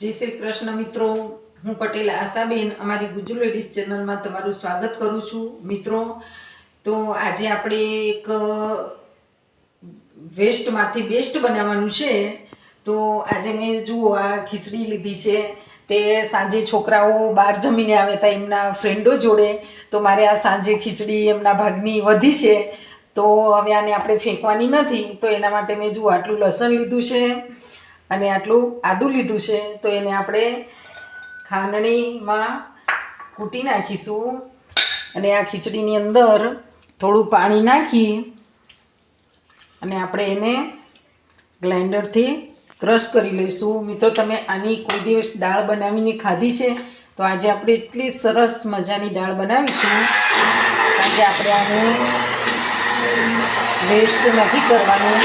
જય શ્રી કૃષ્ણ મિત્રો. હું પટેલ આશાબેન, અમારી ગુજુ લેડીઝ ચેનલમાં તમારું સ્વાગત કરું છું. મિત્રો, તો આજે આપણે એક વેસ્ટમાંથી બેસ્ટ બનાવવાનું છે. તો આજે મેં જુઓ, આ ખીચડી લીધી છે. તે સાંજે છોકરાઓ બહાર જમીને આવે હતા એમના ફ્રેન્ડો જોડે. તો મારે આ સાંજે ખીચડી એમના ભાગની વધી છે. તો હવે આને આપણે ફેંકવાની નથી. તો એના માટે મેં જુઓ, આટલું લસણ લીધું છે. અને આટલું આદું લીધું છે, તો એને આપણે ખાંડણીમાં કૂટી નાખીશું. અને આ ખીચડીની અંદર થોડું પાણી નાખી અને આપણે એને ગ્રાઇન્ડરથી ક્રશ કરી લઈશું. મિત્રો, તમે આની કોઈ દિવસ દાળ બનાવીને ખાધી છે? તો આજે આપણે એટલી સરસ મજાની દાળ બનાવીશું. આજે આપણે આને વેસ્ટ નથી કરવાનું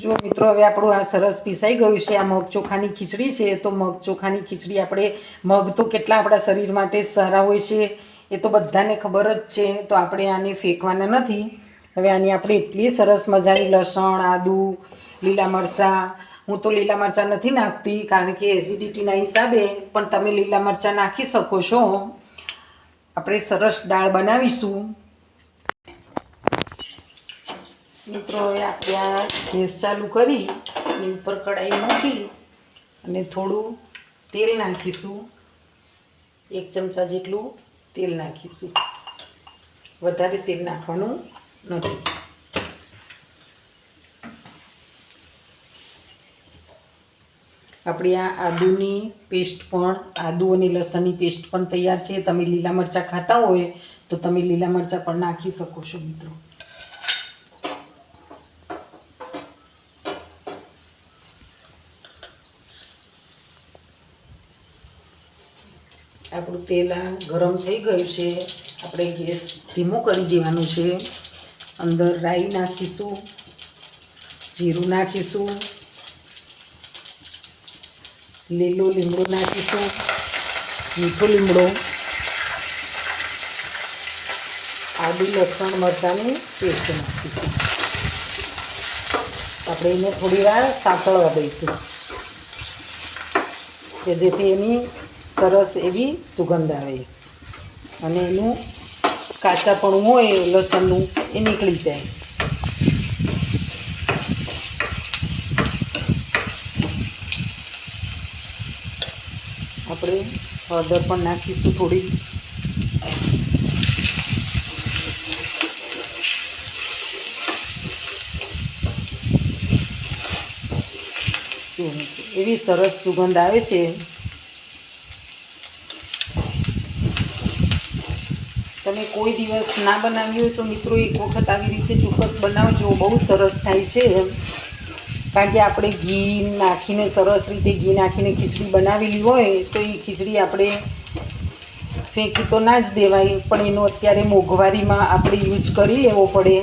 જો મિત્રો હવે આપણું આ સરસ પીસાઈ ગયું છે, આ મગ ચોખાની ખીચડી છે, તો મગ ચોખાની ખીચડી આપણે મગ તો કેટલા આપણા શરીર માટે સારા હોય છે, એ તો બધાને ખબર જ છે, તો આપણે આને ફેંકવાના નથી. હવે આની આપણે એટલી સરસ મજાની લસણ, આદુ, લીલા મરચાં, હું તો લીલા મરચાં નથી નાખતી, કારણ કે એસિડિટીના હિસાબે, પણ તમે લીલા મરચાં નાખી શકો છો. આપણે સરસ દાળ બનાવીશું. મિત્રો હવે આપણે આ ગેસ ચાલુ કરી એની ઉપર કઢાઈ મૂકી અને થોડું તેલ નાખીશું. એક ચમચા જેટલું તેલ નાખીશું. વધારે તેલ નાખવાનું નથી. આપણી આ આદુની પેસ્ટ પણ, આદુ અને લસણની પેસ્ટ પણ તૈયાર છે. તમે લીલા મરચાં ખાતા હોય તો તમે લીલા મરચાં પણ નાખી શકો છો મિત્રો આપણું તેલ ગરમ થઈ ગયું છે. આપણે ગેસ ધીમો કરી દેવાનું છે. અંદર રાઈ નાખીશું, જીરું નાખીશું, લીલો લીમડો નાખીશું, મીઠો લીમડો, આદુ, લસણ, મરચાંની પેસ્ટ નાખીશું. આપણે એને થોડી વાર સાંકળવા દઈશું. કે જેથી એની સરસ એવી સુગંધ આવે. અને એનું કાચાપણું હોય, લસણનું, એ નીકળી જાય. આપણે હળદર પણ નાખીશું થોડી. એવી સરસ સુગંધ આવે છે. તમે કોઈ દિવસ ના બનાવ્યું હોય તો મિત્રો એક વખત આવી રીતે ચોક્કસ બનાવજો. બહુ સરસ થાય છે કારણ કે આપણે ઘી નાખીને સરસ રીતે ઘી નાખીને ખીચડી બનાવેલી હોય તો એ ખીચડી આપણે ફેંકી તો ના જ દેવાય, પણ એનો અત્યારે મોંઘવારીમાં આપણે યુઝ કરી લેવો પડે.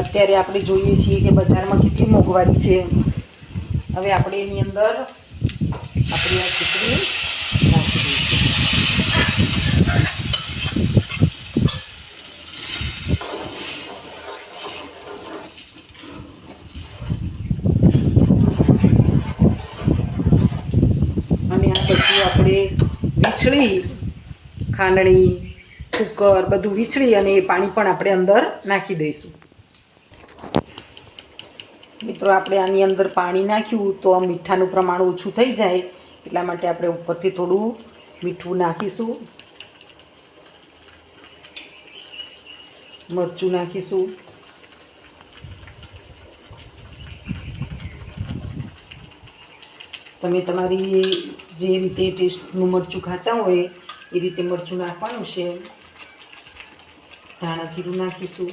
અત્યારે આપણે જોઈએ છીએ કે બજારમાં કેટલી મોંઘવારી છે. હવે આપણે એની અંદર આપણી આ ખીચડી નાખી દઈશું અને આ બધું આપણે વીછળી ખાંડણી, કુકર બધું વીછળી અને એ પાણી પણ આપણે અંદર નાખી દઈશું. મિત્રો, આપણે આની અંદર પાણી નાખ્યું તો મીઠાનું પ્રમાણ ઓછું થઈ જાય, એટલા માટે આપણે ઉપરથી થોડું મીઠું નાખીશું. મરચું નાખીશું. તમે તમારી જે રીતે ટેસ્ટનું મરચું ખાતા હોય, એ રીતે મરચું નાખવાનું છે. ધાણા જીરું નાખીશું.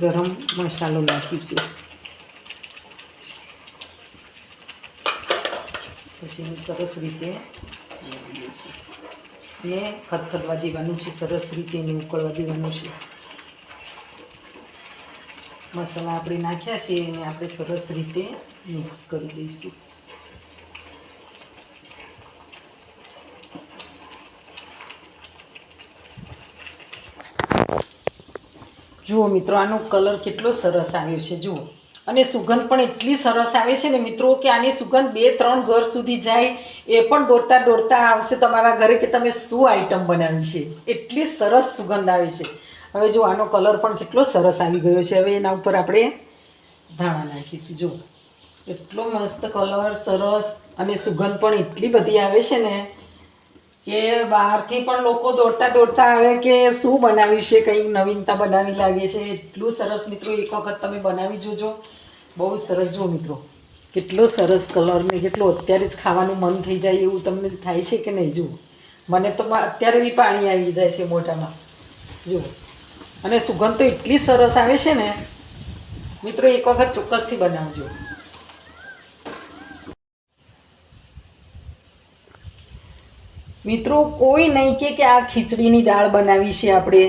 ગરમ મસાલો નાખીશું. પછી સરસ રીતે ને ખદખદવા દેવાનું છે, સરસ રીતે એને ઉકળવા દેવાનું છે. મસાલા આપણે નાખ્યા છે એને આપણે સરસ રીતે મિક્સ કરી દઈશું જુઓ મિત્રો, આનો કલર કેટલો સરસ આવ્યો છે, જુઓ. અને સુગંધ પણ એટલી સરસ આવે છે ને મિત્રો કે આની સુગંધ બે, ત્રણ ઘર સુધી જાય એ પણ દોડતા દોડતા આવશે તમારા ઘરે કે તમે શું આઈટમ બનાવી છે? એટલી સરસ સુગંધ આવે છે. હવે જો આનો કલર પણ કેટલો સરસ આવી ગયો છે. હવે એના ઉપર આપણે ધાણા નાખીશું. જુઓ એટલો મસ્ત કલર, સરસ અને સુગંધ પણ એટલી બધી આવે છે ને કે બહારથી પણ લોકો દોડતા દોડતા આવે કે શું બનાવ્યું છે, કંઈક નવીનતા બનાવી લાગે છે. એટલું સરસ મિત્રો, એક વખત તમે બનાવી જોજો. બહુ સરસ. જુઓ મિત્રો, કેટલો સરસ કલર ને કેટલો અત્યારે જ ખાવાનું મન થઈ જાય એવું તમને થાય છે કે નહીં? જુઓ મને તો અત્યારે બી પાણી આવી જાય છે મોઢામાં. જુઓ અને સુગંધ તો એટલી સરસ આવે છે ને, મિત્રો એક વખત ચોક્કસથી બનાવજો. મિત્રો, કોઈ નહીં કે કે આ ખીચડીની દાળ બનાવી છે આપણે.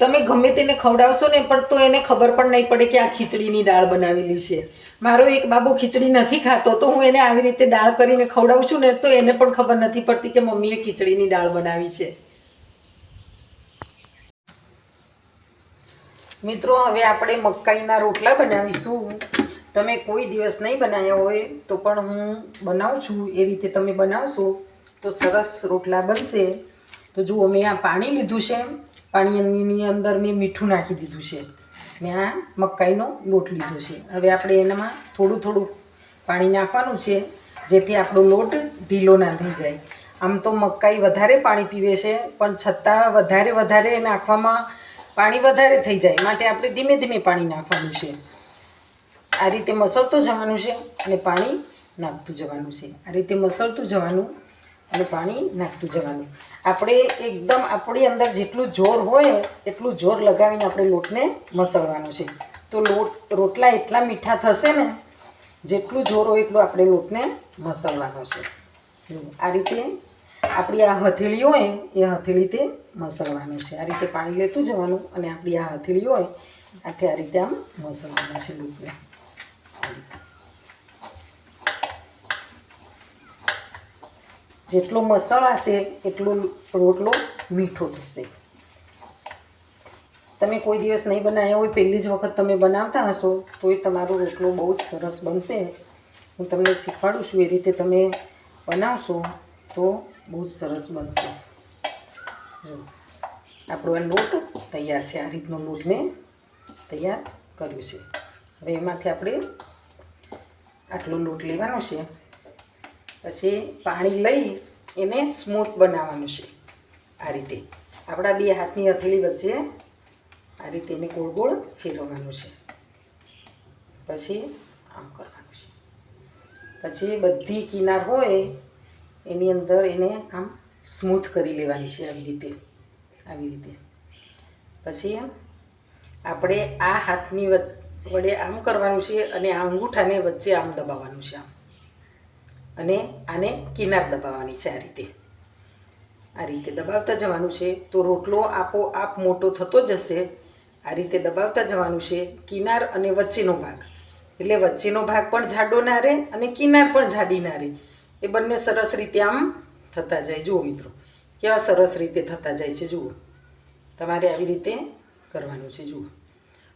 તમે ગમે તેને ખવડાવશો ને, પણ તો એને ખબર પણ નહીં પડે કે આ ખીચડીની દાળ બનાવેલી છે. મારો એક બાબુ ખીચડી નથી ખાતો, તો હું એને આવી રીતે દાળ કરીને ખવડાવું છું ને, તો એને પણ ખબર નથી પડતી કે મમ્મીએ ખીચડીની દાળ બનાવી છે. મિત્રો, હવે આપણે મકાઈના રોટલા બનાવીશું. તમે કોઈ દિવસ નહીં બનાવ્યા હોય તો પણ હું બનાવું છું. એ રીતે તમે બનાવશો તો સરસ રોટલા બનશે. તો જુઓ, મેં આ પાણી લીધું છે. પાણીની અંદર મેં મીઠું નાખી દીધું છે. ને આ મકાઈનો લોટ લીધો છે. હવે આપણે એનામાં થોડું થોડું પાણી નાખવાનું છે, જેથી આપણો લોટ ઢીલો ના થઈ જાય. આમ તો મકાઈ વધારે પાણી પીવે છે, પણ છતાં વધારે વધારે નાખવામાં પાણી વધારે થઈ જાય માટે આપણે ધીમે ધીમે પાણી નાખવાનું છે. આ રીતે મસળતું જવાનું છે અને પાણી નાખતું જવાનું છે. આ રીતે મસળતું જવાનું અને પાણી નાખતું જવાનું. આપણે એકદમ આપણી અંદર જેટલું જોર હોય, એટલું જોર લગાવીને આપણે લોટને મસળવાનો છે. તો લોટ, રોટલા એટલા મીઠા થશે ને, જેટલું જોર હોય એટલું આપણે લોટને મસળવાનો છે. આ રીતે આપણી આ હથેળી હોય, એ હથેળીથી મસળવાનું છે. આ રીતે પાણી લેતું જવાનું અને આપણી આ હથેળી હોય, આથી આ રીતે આમ મસળવાનું છે લોટને જેટલો મસળાશે એટલો રોટલો મીઠો થશે. તમે કોઈ દિવસ નહીં બનાવ્યા હોય, પહેલી જ વખત તમે બનાવતા હશો, તોય તમારો રોટલો બહુ જ સરસ બનશે. હું તમને શીખવાડું છું, એ રીતે તમે બનાવશો, તો બહુ જ સરસ બનશે. જો, આપણો આ લોટ તૈયાર છે, આ રીતનો લોટ મેં તૈયાર કર્યું છે. હવે એમાંથી આપણે આટલો લોટ લેવાનો છે. પછી પાણી લઈ એને સ્મૂથ બનાવવાનું છે, આ રીતે. આપણા બે હાથની હથેળી વચ્ચે આ રીતે એને ગોળ ગોળ ફેરવવાનું છે. પછી આમ કરવાનું છે. પછી બધી કિનાર હોય એની અંદર એને આમ સ્મૂથ કરી લેવાની છે આવી રીતે આવી રીતે. પછી આપણે આ હાથની વડે આમ કરવાનું છે અને આ અંગૂઠાને વચ્ચે આમ દબાવવાનું છે આમ. અને આને કિનાર દબાવવાની છે આ રીતે. આ રીતે દબાવતા જવાનું છે તો રોટલો આપોઆપ મોટો થતો જશે આ રીતે દબાવતા જવાનું છે કિનાર અને વચ્ચેનો ભાગ. એટલે વચ્ચેનો ભાગ પણ જાડો ના રહે અને કિનાર પણ જાડી ના રહે. એ બંને સરસ રીતે આમ થતા જાય. જુઓ મિત્રો, કેવા સરસ રીતે થતા જાય છે, જુઓ. તમારે આવી રીતે કરવાનું છે, જુઓ.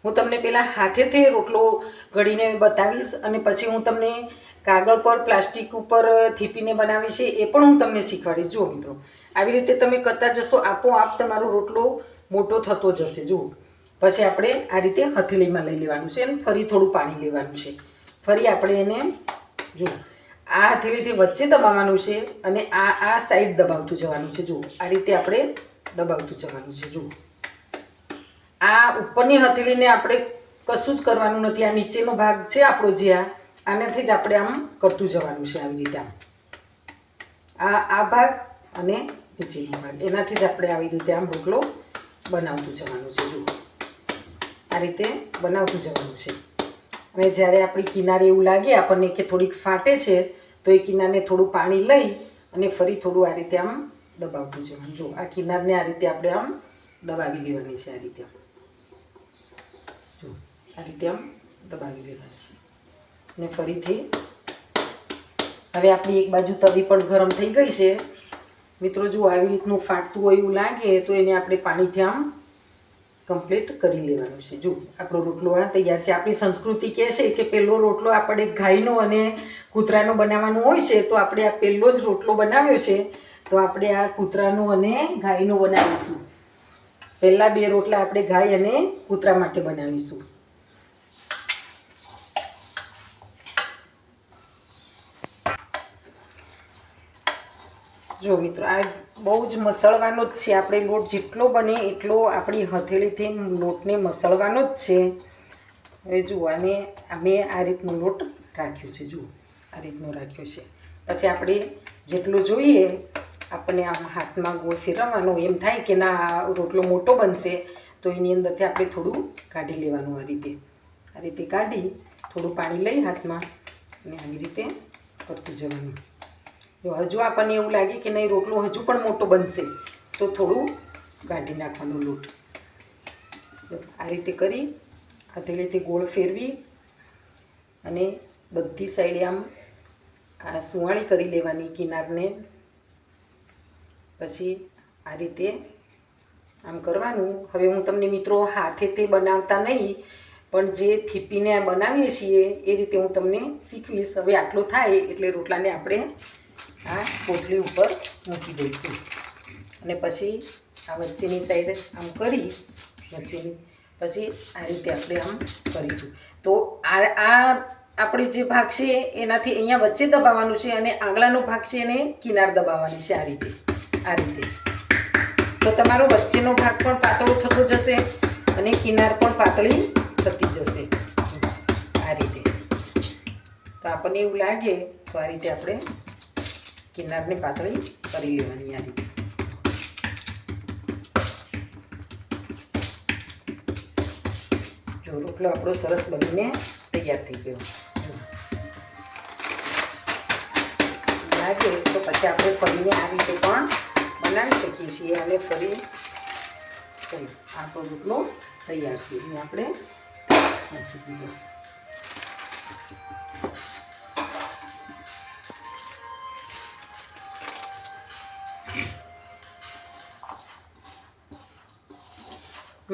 હું તમને પહેલાં હાથેથી રોટલો ઘડીને બતાવીશ અને પછી હું તમને કાગળ પર, પ્લાસ્ટિક ઉપર થીપીને બનાવી છે એ પણ હું તમને શીખવાડીશ. જુઓ મિત્રો, આવી રીતે તમે કરતા જશો, આપોઆપ તમારો રોટલો મોટો થતો જશે, જુઓ. પછી આપણે આ રીતે હથેળીમાં લઈ લેવાનું છે અને ફરી થોડું પાણી લેવાનું છે. ફરી આપણે એને, જુઓ. આ હથેળીથી વચ્ચે દબાવવાનું છે અને આ આ સાઈડ દબાવતું જવાનું છે. જુઓ, આ રીતે આપણે દબાવતું જવાનું છે. જુઓ. આ ઉપરની હથેળીને આપણે કશું જ કરવાનું નથી. આ નીચેનો ભાગ છે આપણો જે આ. આનાથી જ આપણે આમ કરતું જવાનું છે આવી રીતે આમ. આ આ ભાગ અને નીચેનો ભાગ. એનાથી જ આપણે આવી રીતે આમ રોટલો બનાવતું જવાનું છે. જુઓ. આ રીતે બનાવતું જવાનું છે. અને જ્યારે આપણી કિનારે એવું લાગે આપણને કે થોડીક ફાટે છે તો એ કિનારને થોડું પાણી લઈ અને ફરી થોડું આ રીતે આમ દબાવતું જવાનું જો, આ કિનારને આ રીતે આપણે આમ દબાવી લેવાની છે આ રીતે. આમ જો, આ રીતે આમ દબાવી લેવાની છે. ને ફરીથી હવે આપણી એક બાજુ તવી પણ ગરમ થઈ ગઈ છે. મિત્રો, જો આવી રીતનું ફાટતું હોય એવું લાગે તો એને આપણે પાણીથી આમ કમ્પ્લીટ કરી લેવાનું છે. જો, આપણો રોટલો આ તૈયાર છે. આપણી સંસ્કૃતિ કહે છે કે પહેલો રોટલો આપણે ગાયનો અને કૂતરાનો બનાવવાનો હોય છે, તો આપણે આ પહેલો જ રોટલો બનાવ્યો છે, તો આપણે આ કૂતરાનો અને ગાયનો બનાવીશું. પહેલાં બે રોટલા આપણે ગાય અને કૂતરા માટે બનાવીશું. જો મિત્રો, આ બહુ જ મસળવાનો જ છે. આપણે લોટ જેટલો બને એટલો આપણી હથેળીથી લોટને મસળવાનો જ છે. હવે જુઓ અને અમે આ રીતનો લોટ રાખ્યો છે. જુઓ, આ રીતનો રાખ્યો છે. પછી આપણે જેટલું જોઈએ, આપણને આમ હાથમાં ગોળ ફેરવવાનો એમ થાય કે ના, રોટલો મોટો બનશે, તો એની અંદરથી આપણે થોડું કાઢી લેવાનું આ રીતે. આ રીતે કાઢી થોડું પાણી લઈ હાથમાં અને આવી રીતે કરતું જવાનું. જો હજુ આપણને એવું લાગે કે નહીં, રોટલો હજુ પણ મોટો બનશે, તો થોડું ગાંઠી નાખવાનો લોટ. આ રીતે કરી હથેળીથી ગોળ ફેરવી અને બધી સાઈડે આમ આ સુવાળી કરી લેવાની કિનારને. પછી આ રીતે આમ કરવાનું. હવે હું તમને મિત્રો હાથે તે બનાવતા નહીં, પણ જે થીપીને બનાવીએ છીએ, એ રીતે હું તમને શીખવીશ. હવે આટલો થાય એટલે રોટલાને આપણે આ પોટલી ઉપર મૂકી દઈશું. અને પછી આ વચ્ચેની સાઈડ આમ કરી, વચ્ચેની, પછી આ રીતે આપણે આમ કરીશું. તો આ આ આપણે જે ભાગ છે એનાથી અહીંયા વચ્ચે દબાવવાનું છે અને આંગળાનો ભાગ છે એને કિનાર દબાવવાની છે આ રીતે આ રીતે. તો તમારો વચ્ચેનો ભાગ પણ પાતળો થતો જશે અને કિનાર પણ પાતળી થતી જશે. આ રીતે. તો આપણને એવું લાગે તો આ રીતે આપણે કિનારને પાતળી કરી લેવાની આ રીતે. જો રોટલો આપણો સરસ બનીને તૈયાર થઈ ગયો. લાગે તો પછી આપણે ફરીને આ રીતે પણ બનાવી શકીએ છીએ અને ફરી ચલો, આપણો રોટલો તૈયાર છે. એ આપણે મૂકી દીધો.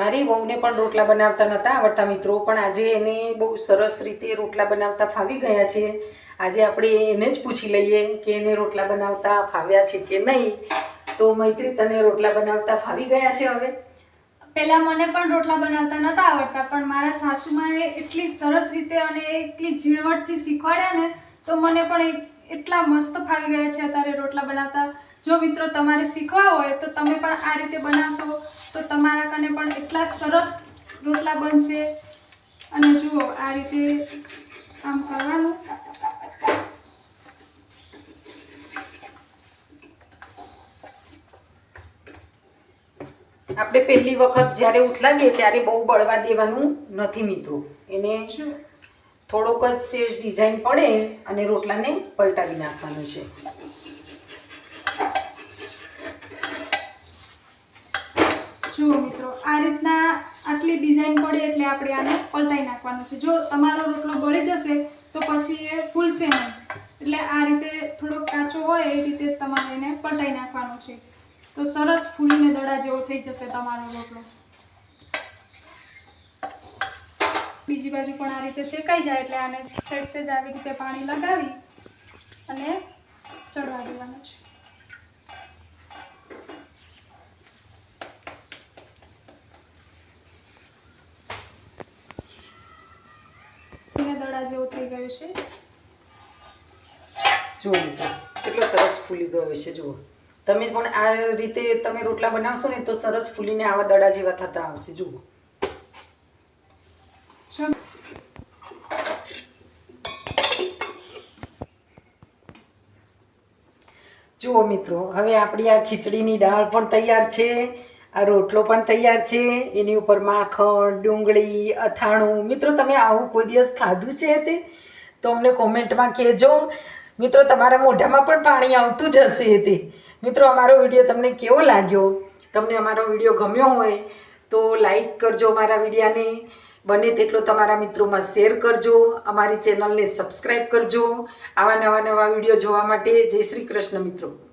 મારી વહુને પણ રોટલા બનાવતા નહોતા આવડતા મિત્રો. પણ આજે એને બહુ સરસ રીતે રોટલા બનાવતા ફાવી ગયા છે. આજે આપણે એને જ પૂછી લઈએ કે એને રોટલા બનાવતા ફાવ્યા છે કે નહીં. તો મૈત્રી, તને રોટલા બનાવતા ફાવી ગયા છે હવે? પહેલાં મને પણ રોટલા બનાવતા નહોતા આવડતા, પણ મારા સાસુમાએ એટલી સરસ રીતે અને એટલી ઝીણવટથી શીખવાડ્યા ને, તો મને પણ એટલા મસ્ત ફાવી ગયા છે અત્યારે રોટલા બનાવતા. જો મિત્રો તમારે શીખવા હોય તો તમે પણ આ રીતે બનાવશો તો તમારા કને પણ એટલા સરસ રોટલા બનશે. અને જુઓ આ રીતે આમ કરવાનું. આપણે પહેલી વખત જ્યારે ઉઠલાવીએ ત્યારે બહુ બળવા દેવાનું નથી મિત્રો. એને શું? થોડોક જ સેજ ડિઝાઇન પડે અને રોટલાને પલટાવી નાખવાનું છે જુઓ મિત્રો આ રીતના આટલી ડિઝાઇન પડે એટલે આપણે આને પલટાઈ નાખવાનું છે. જો તમારો રોટલો બળી જશે, તો પછી એ ફૂલશે નહીં. એટલે આ રીતે થોડોક કાચો હોય, એ રીતે તમારે એને પલટાઈ નાખવાનું છે. તો સરસ ફૂલીને દડા જેવો થઈ જશે તમારો રોટલો. બીજી બાજુ પણ આ રીતે શેકાઈ જાય એટલે આને સેજ સેજ આવી રીતે પાણી લગાવી અને ચડવા દેવાનું છે ફૂલીને દડા ગયું છે? જુઓ મિત્રો કેટલો સરસ ફૂલી ગયો છે જુઓ. તમે પણ આ રીતે તમે રોટલા બનાવશો ને તો સરસ ફૂલીને આવા દડા જેવા થતા આવશે જુઓ. જુઓ મિત્રો હવે આપણી આ ખીચડીની દાળ પણ તૈયાર છે. આ રોટલો પણ તૈયાર છે. એની ઉપર માખણ, ડુંગળી, અથાણું. મિત્રો, તમે આવું કોઈ દિવસ ખાધું છે તે? તો અમને કોમેન્ટમાં કહેજો. મિત્રો, તમારા મોઢામાં પણ પાણી આવતું જ હશે તે. મિત્રો, અમારો વીડિયો તમને કેવો લાગ્યો? તમને અમારો વીડિયો ગમ્યો હોય તો લાઈક કરજો અમારા વિડીયાને. બને તેટલો તમારા મિત્રોમાં શેર કરજો. અમારી ચેનલને સબસ્ક્રાઈબ કરજો. આવા નવા નવા વીડિયો જોવા માટે જય શ્રી કૃષ્ણ મિત્રો.